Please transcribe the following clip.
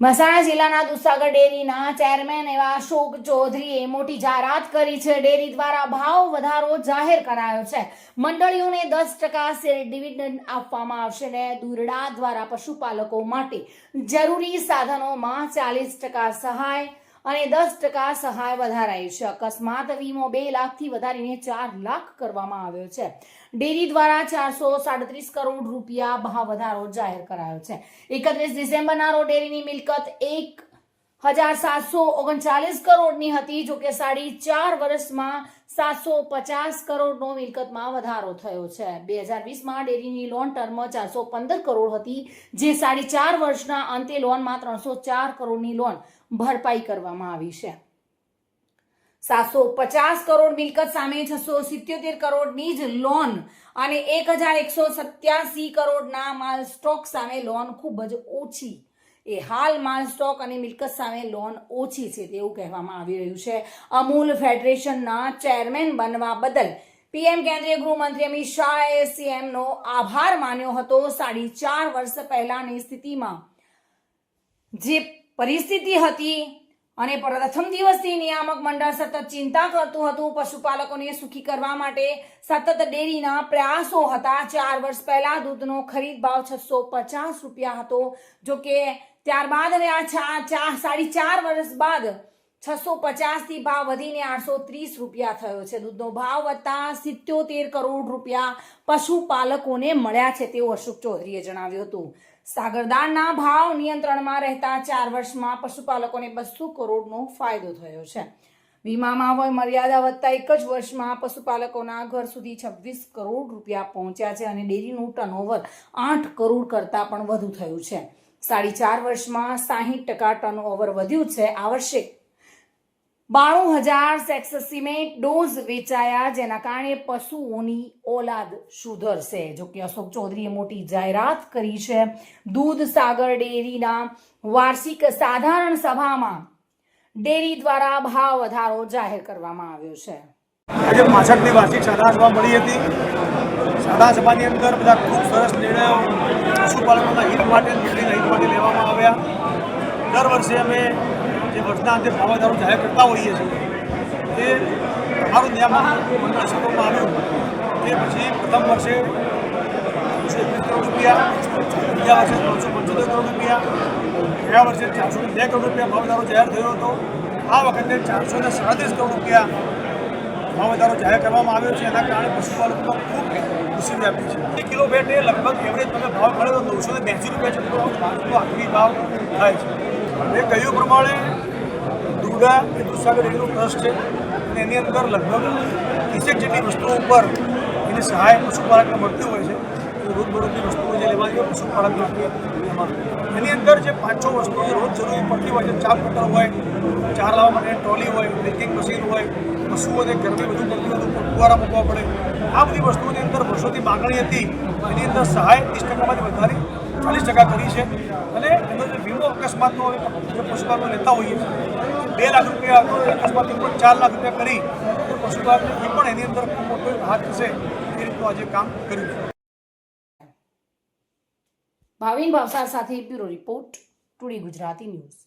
મહેસાણા જિલ્લાના દૂધસાગર ડેરીના ચેરમેન એવા અશોક ચૌધરીએ મોટી જાહેરાત કરી છે. ડેરી દ્વારા ભાવ વધારો જાહેર કરાયો છે. મંડળીઓને દસ ટકા શેર ડિવિડન્ડ આપવામાં આવશે ને દુરડા દ્વારા પશુપાલકો માટે જરૂરી સાધનોમાં ચાલીસ ટકા સહાય અને દસ ટકા સહાય વધારાઈ છે. અકસ્માત વીમો બે લાખથી વધારીને ચાર લાખ કરવામાં આવ્યો છે. ડેરી દ્વારા ચારસો સાડત્રીસ કરોડ રૂપિયા ભાવ વધારો જાહેર કરાયો છે. એકત્રીસ ડિસેમ્બરના રોજ ડેરીની મિલકત એક હજાર સાતસો ઓગણચાલીસ કરોડની હતી, જો કે સાડી ચાર વર્ષમાં સાતસો પચાસ કરોડનો મિલકતમાં વધારો થયો છે. બે હજાર વીસમાં ડેરીની લોન ટર્મ ચારસો પંદર કરોડ હતી, જે સાડી ચાર વર્ષના અંતે લોનમાં ત્રણસો ચાર કરોડની લોન ભરપાઈ કરવામાં આવી છે. સાતસો પચાસ કરોડ મિલકત સામે છસો સિત્યોતેર કરોડની જ લોન અને એક હજાર એકસો સત્યાસી કરોડના માલ સ્ટોક સામે લોન ખૂબ જ ઓછી. એ હાલ માલ સ્ટોક અને મિલકત સામે લોન ઓછી છે તેવું કહેવામાં આવી રહ્યું છે. અમૂલ ફેડરેશનના ચેરમેન બનવા બદલ પીએમ કેન્દ્રીય ગૃહમંત્રી અમિત શાહે સીએમનો આભાર માન્યો હતો. સાડી ચાર વર્ષ પહેલાની સ્થિતિમાં જે પરિસ્થિતિ હતી અને પ્રથમ દિવસથી નિયામક મંડળ સતત ચિંતા કરતું હતું પશુપાલકોને સુખી કરવા માટે સતત ડેરીના પ્રયાસો હતા. ચાર વર્ષ પહેલા દૂધનો ખરીદ ભાવ છસો પચાસ રૂપિયા હતો, જો કે ત્યારબાદ હવે આ ચા ચા, સાડી ચાર વર્ષ બાદ છસો પચાસથી ભાવ વધીને આઠસો ત્રીસ રૂપિયા થયો છે. દૂધનો ભાવ વધતા સિત્યોતેર કરોડ રૂપિયા પશુપાલકોને મળ્યા છે તેવું અશોક ચૌધરીએ જણાવ્યું હતું. સાગરદાળના ભાવ નિયંત્રણમાં રહેતા ચાર વર્ષમાં પશુપાલકોને બસો કરોડનો ફાયદો થયો છે. વીમામાં હોય મર્યાદા વધતા એક જ વર્ષમાં પશુપાલકોના ઘર સુધી છવ્વીસ કરોડ રૂપિયા પહોંચ્યા છે અને ડેરીનું ટર્નઓવર આઠ કરોડ કરતાં પણ વધુ થયું છે. સાડી ચાર વર્ષમાં સાહીઠ ટકા ટર્નઓવર વધ્યું છે. આ વર્ષે બાણું હજાર સેક્સ સિમેન્ટ ડોઝ વેચાયા, જેના કારણે પશુઓની ઓલાદ સુધરશે. જો કે અશોક ચૌધરીએ મોટી જાહેરાત કરી છે. દૂધ સાગર ડેરીના વાર્ષિક સાધારણ સભામાં ડેરી દ્વારા ભાવ વધારો જાહેર કરવામાં આવ્યો છે. આજે પાછળની વાર્ષિક સાધારણ સભા મળી હતી. સાધારણ સભાની અંદર બધા ખૂબ સરસ નિર્ણયો પશુપાલકોના હિત માટે હિત માટે લેવામાં આવ્યા. દર વર્ષે અમે જે વર્ષના અંતે ભાવધારો જાહેર કરતા હોઈએ છીએ, તે અમારું નિયામક મંડળ અસરમાં આવ્યું તે પછી પ્રથમ વર્ષે એકસો એકવીસ કરોડ રૂપિયા, બીજા વર્ષે ત્રણસો પંચોતેર કરોડ રૂપિયા, ગયા વર્ષે ચારસો બે કરોડ રૂપિયા ભાવધારો જાહેર થયો હતો. આ વખતે ચારસો ને સાડત્રીસ કરોડ રૂપિયા ભાવધારો જાહેર કરવામાં આવ્યો છે. એના કારણે પશુપાલકોમાં ખૂબ ખુશી વ્યાપી છે. એક કિલો એ લગભગ એવરેજ તમે ભાવ મળે તો નવસો ને બેસી રૂપિયા જેટલો આખરી ભાવ થાય છે. મેં કહ્યું પ્રમાણે દુર્ગા એ દૂધસાગર ડેરીનું ટ્રસ્ટ છે અને એની અંદર લગભગ ત્રીસેક જેટલી વસ્તુઓ ઉપર એની સહાય પશુપાલકને મળતી હોય છે. રોજબરોજની વસ્તુઓ જે લેવા જોઈએ, પશુપાલક એમાં. એની અંદર જે પાંચ છ વસ્તુઓ જે રોજ જરૂરી પડતી હોય છે ચા કુકર હોય, ચાર લાવવા માટે ટ્રોલી હોય મિલ્કિંગ મશીન હોય પશુઓને ગરમી બધું પડતી હોય તો ફુવારા મૂકવા પડે. આ બધી વસ્તુઓની અંદર વર્ષોથી માગણી હતી. એની અંદર સહાય ત્રીસ ટકામાંથી વધારી ચાલીસ ટકા કરી છે. અને એનો જે વીમો અકસ્માતનો જે પશુપાલનો લેતા હોઈએ બે લાખ રૂપિયા અકસ્માત પણ ચાર લાખ રૂપિયા કરી પશુપાલને એ પણ એની અંદર ખૂબ મોટો હાથ થશે એ રીતનું આજે કામ કર્યું છે. ભાવિન ભાવસાર સાથે bureau report, today Gujarati news.